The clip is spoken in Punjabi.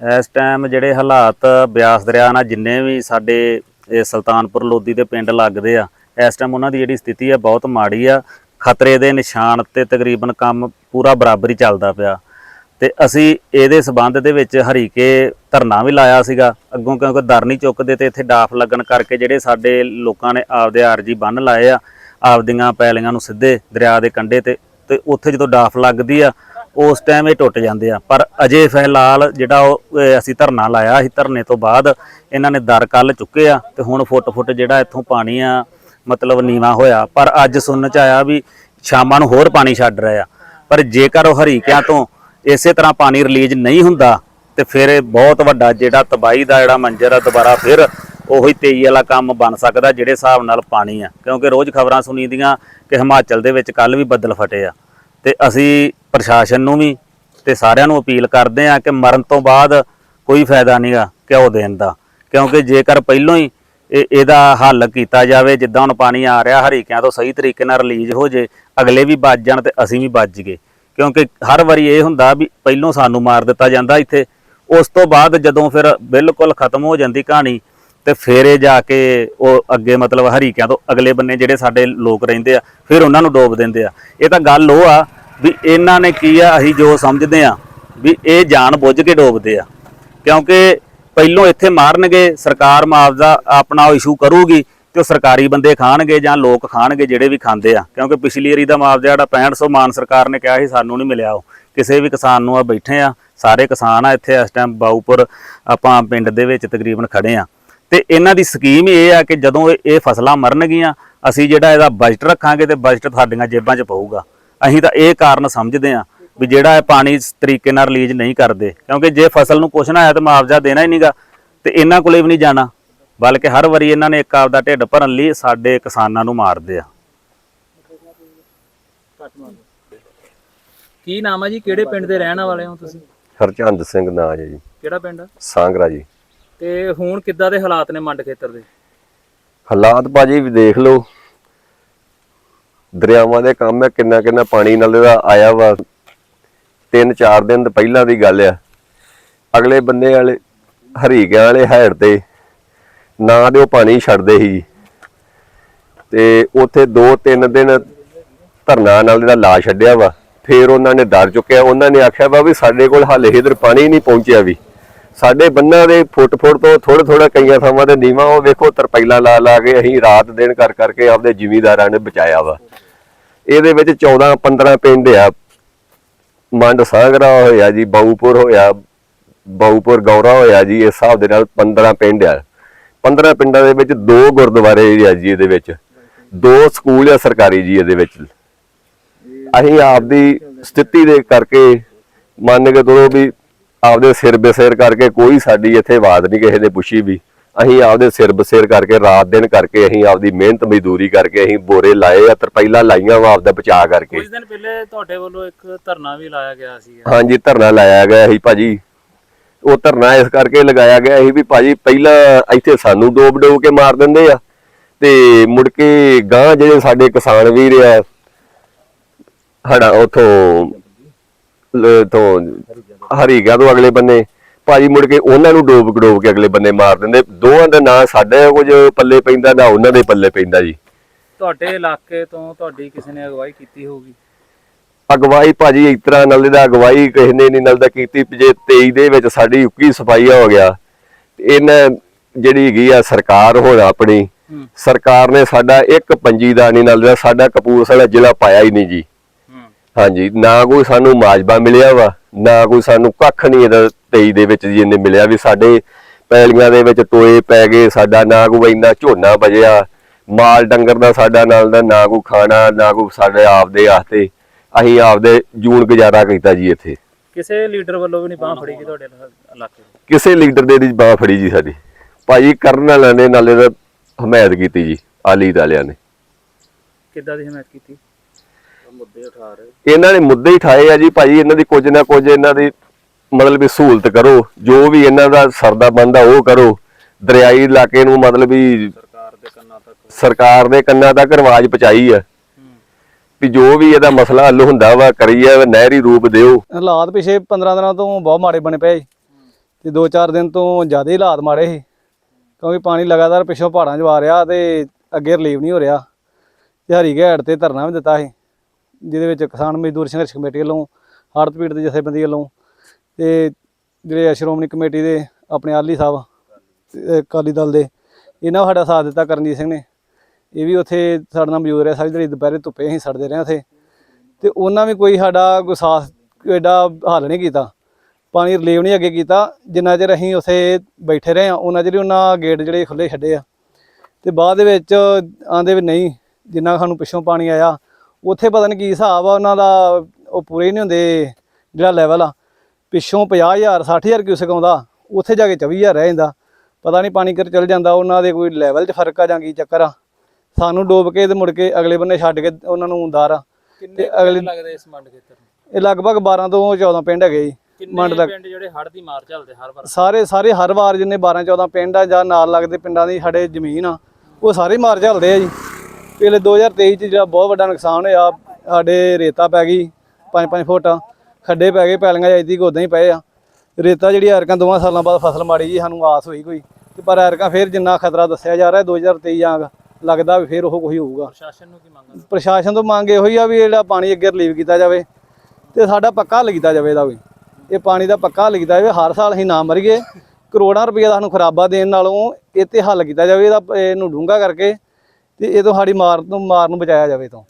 ਇਸ ਟਾਈਮ ਜਿਹੜੇ ਹਾਲਾਤ ਬਿਆਸ ਦਰਿਆ ਨਾਲ ਜਿੰਨੇ ਵੀ ਸਾਡੇ, ਇਹ ਸੁਲਤਾਨਪੁਰ ਲੋਧੀ ਦੇ ਪਿੰਡ ਲੱਗਦੇ ਆ, ਇਸ ਟਾਈਮ ਉਹਨਾਂ ਦੀ ਜਿਹੜੀ ਸਥਿਤੀ ਆ ਬਹੁਤ ਮਾੜੀ ਆ। ਖਤਰੇ ਦੇ ਨਿਸ਼ਾਨ ਤੇ ਤਕਰੀਬਨ ਕੰਮ ਪੂਰਾ ਬਰਾਬਰ ਹੀ ਚੱਲਦਾ ਪਿਆ। ਤੇ ਅਸੀਂ ਇਹਦੇ ਸਬੰਧ ਦੇ ਵਿੱਚ ਹਰੀਕੇ ਧਰਨਾ ਵੀ ਲਾਇਆ ਸੀਗਾ। ਅੱਗੋਂ ਕਿਉਂਕਿ ਦਰ ਨਹੀਂ ਚੁੱਕਦੇ ਤੇ ਇੱਥੇ ਡਾਫ ਲੱਗਣ ਕਰਕੇ ਜਿਹੜੇ ਸਾਡੇ ਲੋਕਾਂ ਨੇ ਆਪਦੇ ਆਰਜੀ ਬੰਨ ਲਾਏ ਆ, ਆਪਦੀਆਂ ਪੈਲੀਆਂ ਨੂੰ ਸਿੱਧੇ ਦਰਿਆ ਦੇ ਕੰਢੇ ਤੇ ਤੇ ਉੱਥੇ ਜਦੋਂ ਡਾਫ ਲੱਗਦੀ ਆ ਉਸ ਟਾਈਮ ਇਹ ਟੁੱਟ ਜਾਂਦੇ ਆ। ਪਰ ਅਜੇ ਫਿਲਹਾਲ ਜਿਹੜਾ ਉਹ ਅਸੀਂ ਧਰਨਾ ਲਾਇਆ ਸੀ, ਧਰਨੇ ਤੋਂ ਬਾਅਦ ਇਹਨਾਂ ਨੇ ਦਰ ਕੱਲ ਚੁੱਕੇ ਆ ਤੇ ਹੁਣ ਫੁੱਟ ਫੁੱਟ ਜਿਹੜਾ ਇੱਥੋਂ ਪਾਣੀ ਆ, ਮਤਲਬ ਨੀਵਾ ਹੋਇਆ। ਪਰ ਅੱਜ ਸੁਣਨ ਚ ਆਇਆ ਵੀ ਸ਼ਾਮਾਂ ਨੂੰ ਹੋਰ ਪਾਣੀ ਛੱਡ ਰਿਹਾ ਪਰ ਜੇਕਰ ਉਹ ਹਰੀਕਿਆਂ ਤੋਂ ਇਸੇ ਤਰ੍ਹਾਂ ਪਾਣੀ ਰਿਲੀਜ਼ ਨਹੀਂ ਹੁੰਦਾ, ਤੇ ਫਿਰ ਇਹ ਬਹੁਤ ਵੱਡਾ ਜਿਹੜਾ ਤਬਾਹੀ ਦਾ ਜਿਹੜਾ ਮੰਜ਼ਰ ਆ, ਦੁਬਾਰਾ ਫਿਰ ਉਹੀ 23 ਵਾਲਾ ਕੰਮ ਬਣ ਸਕਦਾ, ਜਿਹੜੇ ਹਿਸਾਬ ਨਾਲ ਪਾਣੀ ਆ। ਕਿਉਂਕਿ ਰੋਜ਼ ਖਬਰਾਂ ਸੁਣੀਦੀਆਂ ਕਿ ਹਿਮਾਚਲ ਦੇ ਵਿੱਚ ਕੱਲ ਵੀ ਬੱਦਲ ਫਟੇ ਆ। ਤੇ ਅਸੀਂ ਪ੍ਰਸ਼ਾਸਨ ਨੂੰ ਵੀ ਤੇ ਸਾਰਿਆਂ ਨੂੰ ਅਪੀਲ ਕਰਦੇ ਆ ਕਿ ਮਰਨ ਤੋਂ ਬਾਅਦ ਕੋਈ ਫਾਇਦਾ ਨਹੀਂਗਾ ਘਿਓ ਦੇਣ ਦਾ। ਕਿਉਂਕਿ ਜੇਕਰ ਪਹਿਲੋਂ ਹੀ ਇਹ, ਇਹਦਾ ਹੱਲ ਕੀਤਾ ਜਾਵੇ, ਜਿੱਦਾਂ ਹੁਣ ਪਾਣੀ ਆ ਰਿਹਾ, ਹਰੀਕਿਆਂ ਤੋਂ ਸਹੀ ਤਰੀਕੇ ਨਾਲ ਰਿਲੀਜ਼ ਹੋ ਜੇ, ਅਗਲੇ ਵੀ ਬਚ ਜਾਣ ਤੇ ਅਸੀਂ ਵੀ ਬਚ ਗਏ ਕਿਉਂਕਿ ਹਰ ਵਾਰੀ ਇਹ ਹੁੰਦਾ ਵੀ ਪਹਿਲੋਂ ਸਾਨੂੰ ਮਾਰ ਦਿੱਤਾ ਜਾਂਦਾ ਇੱਥੇ। ਉਸ ਤੋਂ ਬਾਅਦ ਜਦੋਂ ਫਿਰ ਬਿਲਕੁਲ ਖਤਮ ਹੋ ਜਾਂਦੀ ਕਹਾਣੀ ਤੇ ਫਿਰ ਇਹ ਜਾ ਕੇ ਉਹ ਅੱਗੇ ਮਤਲਬ ਹਰੀਕਿਆਂ ਤੋਂ ਅਗਲੇ ਬੰਨੇ ਜਿਹੜੇ ਸਾਡੇ ਲੋਕ ਰਹਿੰਦੇ ਆ, ਫਿਰ ਉਹਨਾਂ ਨੂੰ ਡੋਬ ਦਿੰਦੇ ਆ। ਇਹ ਤਾਂ ਗੱਲ ਉਹ ਆ ਵੀ ਇਹਨਾਂ ਨੇ ਕੀ ਆ, ਅਸੀਂ ਜੋ ਸਮਝਦੇ ਆ ਵੀ ਇਹ ਜਾਣ ਬੁੱਝ ਕੇ ਡੋਬਦੇ ਆ। ਕਿਉਂਕਿ ਪਹਿਲੋਂ ਇੱਥੇ ਮਾਰਨਗੇ, ਸਰਕਾਰ ਮੁਆਵਜ਼ਾ ਆਪਣਾ ਇਸ਼ੂ ਕਰੂਗੀ ਤੇ ਉਹ ਸਰਕਾਰੀ ਬੰਦੇ ਖਾਣਗੇ ਜਾਂ ਲੋਕ ਖਾਣਗੇ ਜਿਹੜੇ ਵੀ ਖਾਂਦੇ ਆ। ਕਿਉਂਕਿ ਪਿਛਲੀ ਵਾਰੀ ਦਾ ਮੁਆਵਜ਼ਾ ਜਿਹੜਾ 6500 ਮਾਨ ਸਰਕਾਰ ਨੇ ਕਿਹਾ ਸੀ, ਸਾਨੂੰ ਨਹੀਂ ਮਿਲਿਆ ਉਹ। ਕਿਸੇ ਵੀ ਕਿਸਾਨ ਨੂੰ ਆ ਬੈਠੇ ਆ, ਸਾਰੇ ਕਿਸਾਨ ਆ ਇੱਥੇ ਇਸ ਟਾਈਮ ਬਾਊਪੁਰ, ਆਪਾਂ ਪਿੰਡ ਦੇ ਵਿੱਚ ਤਕਰੀਬਨ ਖੜੇ ਆ। ਤੇ ਇਹਨਾਂ ਦੀ ਸਕੀਮ ਇਹ ਆ ਕਿ ਜਦੋਂ ਇਹ- ਫਸਲਾਂ ਮਰਨਗੀਆਂ ਅਸੀਂ ਜਿਹੜਾ ਇਹਦਾ ਬਜਟ ਰੱਖਾਂਗੇ ਤੇ ਬਜਟ ਸਾਡੀਆਂ ਜੇਬਾਂ 'ਚ ਪਊਗਾ। ਅਸੀਂ ਤਾਂ ਇਹ ਕਾਰਨ ਸਮਝਦੇ ਆ ਵੀ ਜਿਹੜਾ ਇਹ ਪਾਣੀ ਇਸ ਤਰੀਕੇ ਨਾਲ ਰਿਲੀਜ਼ ਨਹੀਂ ਕਰਦੇ ਕਿਉਂਕਿ ਜੇ ਫਸਲ ਨੂੰ ਕੁਛ ਨਾ ਆਇਆ ਤਾਂ ਮੁਆਵਜ਼ਾ ਦੇਣਾ ਹੀ ਨਹੀਂਗਾ ਤੇ ਇਹਨਾਂ ਕੋਲੇ ਵੀ ਨਹੀਂ ਜਾਣਾ। ਬਲਕਿ ਹਰ ਵਾਰੀ ਇਹਨਾਂ ਨੇ ਇੱਕ ਆਪਦਾ ਢਿੱਡ ਭਰਨ ਲਈ ਸਾਡੇ ਕਿਸਾਨਾਂ ਨੂੰ ਮਾਰਦੇ ਆ। ਕੀ ਨਾਮ ਹੈ ਜੀ? ਕਿਹੜੇ ਪਿੰਡ ਦੇ ਰਹਿਣ ਵਾਲੇ ਹੋ ਤੁਸੀਂ? ਹਰਚੰਦ ਸਿੰਘ ਨਾਂ ਹੈ ਜੀ। ਕਿਹੜਾ ਪਿੰਡ ਆ? ਸਾਂਗਰਾ ਜੀ। ਤੇ ਹੁਣ ਕਿੱਦਾਂ ਦੇ ਹਾਲਾਤ ਨੇ ਮੰਡ ਖੇਤਰ ਦੇ? ਹਾਲਾਤ ਭਾਜੀ ਵੀ ਦੇਖ ਲਓ। ਦਰਿਆਵਾਂ ਦੇ ਕੰਮ ਹੈ ਕਿੰਨਾ ਕਿੰਨਾ ਪਾਣੀ ਨਾਲ ਦਾ ਆਇਆ ਵਾ। ਤਿੰਨ ਚਾਰ ਦਿਨ ਪਹਿਲਾਂ ਦੀ ਗੱਲ ਆ। ਅਗਲੇ ਬੰਨੇ ਵਾਲੇ, ਹਰੀਕਿਆਂ ਵਾਲੇ ਹੈੜ ਤੇ, ਨਾ ਦੇ ਉਹ ਪਾਣੀ ਛੱਡਦੇ ਸੀ ਤੇ ਉੱਥੇ 2-3 ਦਿਨ ਧਰਨਾ ਨਾਲ ਦਾ ਲਾ ਛੱਡਿਆ ਵਾ। ਫੇਰ ਉਹਨਾਂ ਨੇ ਡਰ ਚੁੱਕਿਆ। ਉਹਨਾਂ ਨੇ ਆਖਿਆ ਵਾ ਵੀ ਸਾਡੇ ਕੋਲ ਹਾਲੇ ਇਧਰ ਪਾਣੀ ਨਹੀਂ ਪਹੁੰਚਿਆ ਵੀ। ਸਾਡੇ ਬੰਨਾਂ ਦੇ ਫੁੱਟ ਫੁੱਟ ਤੋਂ ਥੋੜਾ ਥੋੜਾ ਕਈਆਂ ਥਾਵਾਂ ਤੇ ਨੀਵਾਂ, ਉਹ ਵੇਖੋ ਤਰਪੈਲਾਂ ਲਾ ਲਾ ਕੇ ਅਸੀਂ ਰਾਤ ਦਿਨ ਕਰ ਕਰਕੇ ਆਪਦੇ ਜਿਮੀਦਾਰਾਂ ਨੇ ਬਚਾਇਆ ਵਾ। ਇਹਦੇ ਵਿੱਚ 14 15 ਪਿੰਡ ਆ। ਮੰਡ ਸਾਗਰਾ ਹੋਇਆ ਜੀ, ਬਾਊਪੁਰ ਹੋਇਆ, ਬਾਊਪੁਰ ਗੌਰਾ ਹੋਇਆ ਜੀ, ਇਸ ਹਿਸਾਬ ਦੇ ਨਾਲ 15 ਪਿੰਡ ਆ। 15 ਪਿੰਡਾਂ ਦੇ ਵਿੱਚ ਦੋ ਗੁਰਦੁਆਰੇ ਆ ਜੀ ਇਹਦੇ ਵਿੱਚ। ਦੋ ਸਕੂਲ ਆ ਸਰਕਾਰੀ ਜੀ ਇਹਦੇ ਵਿੱਚ। ਅਸੀਂ ਆਪਦੀ ਸਥਿਤੀ ਦੇ ਕਰਕੇ ਮੰਨ ਕੇ ਤੁਰੋ ਵੀ ਆਪਦੇ ਸਿਰ ਬਸਿਰ ਕਰਕੇ ਕੋਈ ਸਾਡੀ ਇੱਥੇ ਬਾਤ ਨਹੀਂ ਕਿਸੇ ਨੇ ਪੁੱਛੀ ਵੀ। ਅਸੀਂ ਆਪਦੇ ਸਿਰ ਬਸਿਰ ਕਰਕੇ ਰਾਤ ਦਿਨ ਕਰਕੇ ਅਸੀਂ ਆਪਦੀ ਮਿਹਨਤ ਮਜ਼ਦੂਰੀ ਕਰਕੇ ਅਸੀਂ ਬੋਰੇ ਲਾਏ ਆ ਤਰਪਾਈਲਾਂ ਲਾਈਆਂ ਵਾ ਆਪਦਾ ਬਚਾ ਕਰਕੇ। ਕੁਝ ਦਿਨ ਪਹਿਲੇ ਤੁਹਾਡੇ ਵੱਲੋਂ ਇੱਕ ਧਰਨਾ ਵੀ ਲਾਇਆ ਗਿਆ ਸੀ ਹਾਂਜੀ ਧਰਨਾ ਲਾਇਆ ਗਿਆ ਸੀ ਭਾਜੀ। ਉਹ ਧਰਨਾ ਇਸ ਕਰਕੇ ਲਗਾਇਆ ਗਿਆ ਸੀ ਵੀ ਭਾਜੀ ਪਹਿਲਾਂ ਇੱਥੇ ਸਾਨੂੰ ਡੋਬ ਡੋਬ ਕੇ ਮਾਰ ਦਿੰਦੇ ਆ ਤੇ ਮੁੜ ਕੇ ਗਾਂ ਜਿਹੜੇ ਸਾਡੇ ਕਿਸਾਨ ਵੀਰ ਆ ਹੜਾ ਉਥੋਂ ਤੋਂ ਹਰੀਗਾ ਤੋਂ ਅਗਲੇ ਬੰਨੇ ਭਾਜੀ ਮੁੜ ਕੇ ਉਹਨਾਂ ਨੂੰ ਡੋਬ ਡੋਬ ਕੇ ਅਗਲੇ ਬੰਨੇ ਮਾਰ ਦਿੰਦੇ। ਦੋਵਾਂ ਦਾ ਨਾਂ ਸਾਡੇ ਕੁਝ ਪੱਲੇ ਪੈਂਦਾ ਨਾ ਉਹਨਾਂ ਦੇ ਪੱਲੇ ਪੈਂਦਾ ਜੀ। ਤੁਹਾਡੇ ਇਲਾਕੇ ਤੋਂ ਤੁਹਾਡੀ ਕਿਸੇ ਨੇ ਅਗਵਾਈ ਕੀਤੀ ਹੋਊਗੀ? ਅਗਵਾਈ ਭਾਜੀ ਇਸ ਤਰ੍ਹਾਂ ਨਾਲ ਦਾ ਅਗਵਾਈ ਕਿਸੇ ਨੇ ਨਹੀਂ ਨਾਲ ਦਾ ਕੀਤੀ। ਜੇ 23 ਦੇ ਵਿੱਚ ਸਾਡੀ ਉੱਕੀ ਸਫਾਈਆ ਹੋ ਗਿਆ ਇਹਨਾਂ ਜਿਹੜੀ ਹੈਗੀ ਆ ਸਰਕਾਰ ਹੁਣ ਆਪਣੀ ਸਰਕਾਰ ਨੇ ਸਾਡਾ ਇੱਕ ਪੰਜੀ ਦਾ ਨਹੀਂ ਨਾਲ ਦਾ ਸਾਡਾ ਕਪੂਰਥਲਾ ਜ਼ਿਲ੍ਹਾ ਪਾਇਆ ਹੀ ਨਹੀਂ ਜੀ। ਹਾਂਜੀ ਨਾ ਕੋਈ ਸਾਨੂੰ ਮਾਜਬਾ ਮਿਲਿਆ ਵਾ। ਨਾ ਕੋਈ ਸਾਨੂੰ ਕੱਖ ਨਹੀਂ ਇਹਦਾ 23 ਦੇ ਵਿੱਚ ਜੀ ਇਹਨੇ ਮਿਲਿਆ ਵੀ ਸਾਡੇ ਪੈਲੀਆਂ ਦੇ ਵਿੱਚ ਟੋਏ ਪੈ ਗਏ ਸਾਡਾ ਨਾ ਕੋਈ ਇੰਨਾ ਝੋਨਾ ਬਜਿਆ ਮਾਲ ਡੰਗਰ ਦਾ ਸਾਡਾ ਨਾਲ ਦਾ ਨਾ ਕੋਈ ਖਾਣਾ ਨਾ ਕੋਈ ਸਾਡੇ ਆਪਦੇ ਆਸਤੇ ਅਸੀਂ ਆਪਦੇ ਜੂਨ ਗੁਜ਼ਾਰਾ ਕੀਤਾ ਜੀ ਇੱਥੇ। ਕਿਸੇ ਲੀਡਰ ਵੱਲੋਂ ਵੀ ਨਹੀਂ ਬਾਹ ਫੜੀ ਗਈ ਤੁਹਾਡੇ ਇਲਾ- ਇਲਾਕੇ ਕਿਸੇ ਲੀਡਰ ਦੇ ਦੀ ਬਾਹ ਫੜੀ ਜੀ ਸਾਡੀ। ਭਾਜੀ ਕਰਨ ਵਾਲਿਆਂ ਨੇ ਨਾਲੇ ਦਾ ਹਮਾਇਤ ਕੀਤੀ ਜੀ ਆਲੀ ਵਾਲਿਆਂ ਨੇ। ਕਿੱਦਾਂ ਦੀ ਹਮਾਇਤ ਕੀਤੀ? ਇਹਨਾਂ ਨੇ ਮੁੱਦੇ ਹੀ ਠਾਏ ਆ ਜੀ ਭਾਜੀ ਇਹਨਾਂ ਦੀ ਕੁਝ ਨਾ ਕੁਝ ਇਹਨਾਂ ਦੀ ਮਤਲਬ ਵੀ ਸਹੂਲਤ ਕਰੋ ਜੋ ਵੀ ਇਹਨਾਂ ਦਾ ਸਰਦਾ ਬੰਦਾ ਉਹ ਕਰੋ। ਦਰਿਆਈ ਇਲਾਕੇ ਨੂੰ ਮਤਲਬ ਵੀ ਸਰਕਾਰ ਦੇ ਕੰਨਾਂ ਤੱਕ ਸਰਕਾਰ ਦੇ ਕੰਨਾਂ ਤੱਕ ਰਿਵਾਜ ਪਹੁੰਚਾਈ ਆ। ਵੀ ਜੋ ਵੀ ਇਹਦਾ ਮਸਲਾ ਹੱਲ ਹੁੰਦਾ ਵਾ ਕਰੀਏ ਨਹਿਰੀ ਰੂਪ ਦਿਓ। ਹਾਲਾਤ ਪਿਛੇ 15 ਦਿਨਾਂ ਤੋਂ ਬਹੁਤ ਮਾੜੇ ਬਣੇ ਪਏ ਤੇ 2-4 ਦਿਨ ਤੋਂ ਜ਼ਿਆਦਾ ਹੀ ਹਾਲਾਤ ਮਾੜੇ ਸੀ। ਕਿਉਂਕਿ ਪਾਣੀ ਲਗਾਤਾਰ ਪਿੱਛੋਂ ਪਹਾੜਾਂ 'ਚ ਆ ਰਿਹਾ ਤੇ ਅੱਗੇ ਰਿਲੀਵ ਨਹੀਂ ਹੋ ਰਿਹਾ। ਤੇ ਹਰੀ ਘਾਟ ਤੇ ਧਰਨਾ ਵੀ ਦਿੱਤਾ ਸੀ। ਜਿਹਦੇ ਵਿੱਚ ਕਿਸਾਨ ਮਜ਼ਦੂਰ ਸੰਘਰਸ਼ ਕਮੇਟੀ ਵੱਲੋਂ, ਹੜ੍ਹ ਪੀੜਤ ਜਥੇਬੰਦੀ ਵੱਲੋਂ ਤੇ ਜਿਹੜੇ ਸ਼੍ਰੋਮਣੀ ਕਮੇਟੀ ਦੇ ਆਪਣੇ ਆਲੀ ਸਾਹਿਬ ਤੇ ਅਕਾਲੀ ਦਲ ਦੇ, ਇਹਨਾਂ ਸਾਡਾ ਸਾਥ ਦਿੱਤਾ ਕਰਨਜੀਤ ਸਿੰਘ ਨੇ। ਇਹ ਵੀ ਉੱਥੇ ਸਾਡੇ ਨਾਲ ਮੌਜੂਦ ਰਿਹਾ, ਸਾਰੀ ਜਿਹੜੀ ਦੁਪਹਿਰੇ ਧੁੱਪੇ ਅਸੀਂ ਸੜਦੇ ਰਹੇ ਉੱਥੇ। ਤੇ ਉਹਨਾਂ ਵੀ ਕੋਈ ਸਾਡਾ ਕੋਈ ਸਾਥ, ਐਡਾ ਹੱਲ ਨਹੀਂ ਕੀਤਾ। ਪਾਣੀ ਰਿਲੀਵ ਨਹੀਂ ਅੱਗੇ ਕੀਤਾ। ਜਿੰਨਾ ਚਿਰ ਅਸੀਂ ਉੱਥੇ ਬੈਠੇ ਰਹੇ ਆ ਉਹਨਾਂ ਚਿਰ ਹੀ ਉਹਨਾਂ ਗੇਟ ਜਿਹੜੇ ਖੁੱਲੇ ਛੱਡੇ ਆ। ਤੇ ਬਾਅਦ ਦੇ ਵਿੱਚ ਆਂਦੇ ਵੀ ਨਹੀਂ, ਜਿੰਨਾ ਸਾਨੂੰ ਪਿੱਛੋਂ ਪਾਣੀ ਆਇਆ ਉੱਥੇ ਪਤਾ ਨਹੀਂ ਕੀ ਹਿਸਾਬ ਆ ਉਹਨਾਂ ਦਾ ਉਹ ਪੂਰੇ ਨਹੀਂ ਹੁੰਦੇ ਜਿਹੜਾ ਲੈਵਲ ਆ। ਪਿੱਛੋਂ 50000 60000 ਕਿਊਸਕ ਆਉਂਦਾ ਉੱਥੇ ਜਾ ਕੇ 24000 ਰਹਿ ਜਾਂਦਾ। ਪਤਾ ਨਹੀਂ ਪਾਣੀ ਕਰ ਚਲ ਜਾਂਦਾ ਉਹਨਾਂ ਦੇ ਕੋਈ ਲੈਵਲ 'ਚ ਫ਼ਰਕ ਆ ਜਾਂ ਕੀ ਚੱਕਰ ਆ। ਸਾਨੂੰ ਡੋਬ ਕੇ ਤੇ ਮੁੜ ਕੇ ਅਗਲੇ ਬੰਨੇ ਛੱਡ ਕੇ ਉਹਨਾਂ ਨੂੰ ਦਾਰ ਆ। ਕਿੰਨੇ ਅਗਲੇ- ਲੱਗਦੇ ਇਸ ਮੰਡ ਖੇਤਰ ਨੂੰ? ਇਹ ਲਗਭਗ 12 ਤੋਂ 14 ਪਿੰਡ ਹੈਗੇ ਜੀ ਮੰਡ ਲੱਗ ਪਿੰਡ ਜਿਹੜੇ ਹੜ੍ਹ ਦੀ ਮਾਰ ਝੱਲਦੇ ਹਰ ਵਾਰ? ਸਾਰੇ ਸਾਰੇ ਹਰ ਵਾਰ ਜਿੰਨੇ 12 14 ਪਿੰਡ ਆ ਜਾਂ ਨਾਲ ਲੱਗਦੇ ਪਿੰਡਾਂ ਦੀ ਸਾਡੇ ਜ਼ਮੀਨ ਆ ਉਹ ਸਾਰੇ ਮਾਰ ਝੱਲਦੇ ਆ ਜੀ। ਪਿਛਲੇ 2023 ਚ ਜਿਹੜਾ ਬਹੁਤ ਵੱਡਾ ਨੁਕਸਾਨ ਹੋਇਆ ਸਾਡੇ ਰੇਤਾ ਪੈ ਗਈ 5-5 ਫੁੱਟ ਖੱਡੇ ਪੈ ਗਏ ਪੈਲੀਆਂ ਜਾਂਦੀ ਉਦਾਂ ਹੀ ਪਏ ਆ। ਰੇਤਾ ਜਿਹੜੀ ਐਰਕਾਂ ਦੋਵਾਂ ਸਾਲਾਂ ਬਾਅਦ ਫਸਲ ਮਾੜੀ ਜੀ ਸਾਨੂੰ ਆਸ ਹੋਈ ਕੋਈ। ਤੇ ਪਰ ਐਰਕਾਂ ਫੇਰ ਜਿੰਨਾ ਖਤਰਾ ਦੱਸਿਆ ਜਾ ਰਿਹਾ 2023 ਜਾਂਗ ਲੱਗਦਾ ਵੀ ਫੇਰ ਉਹ ਕੋਈ ਹੋਊਗਾ। ਪ੍ਰਸ਼ਾਸਨ ਨੂੰ ਕੀ ਮੰਗਦੇ ਪ੍ਰਸ਼ਾਸਨ ਤੋਂ ਮੰਗ ਇਹੋ ਹੀ ਆ ਵੀ ਜਿਹੜਾ ਪਾਣੀ ਅੱਗੇ ਰਿਲੀਵ ਕੀਤਾ ਜਾਵੇ ਤੇ ਸਾਡਾ ਪੱਕਾ ਹੱਲ ਕੀਤਾ ਜਾਵੇ ਇਹਦਾ ਵੀ। ਇਹ ਪਾਣੀ ਦਾ ਪੱਕਾ ਹੱਲ ਕੀਤਾ ਜਾਵੇ ਹਰ ਸਾਲ ਅਸੀਂ ਨਾ ਮਰੀਏ। ਕਰੋੜਾਂ ਰੁਪਏ ਦਾ ਸਾਨੂੰ ਖਰਾਬਾ ਦੇਣ ਨਾਲੋਂ ਇਹ ਤੇ ਹੱਲ ਕੀਤਾ ਜਾਵੇ ਇਹਦਾ ਇਹਨੂੰ ਡੂੰਘਾ ਕਰਕੇ ਤੇ ਇਹ ਤੋਂ ਸਾਡੀ ਮਾਰ ਤੋਂ ਮਾਰ ਨੂੰ ਬਚਾਇਆ ਜਾਵੇ ਤੋਂ।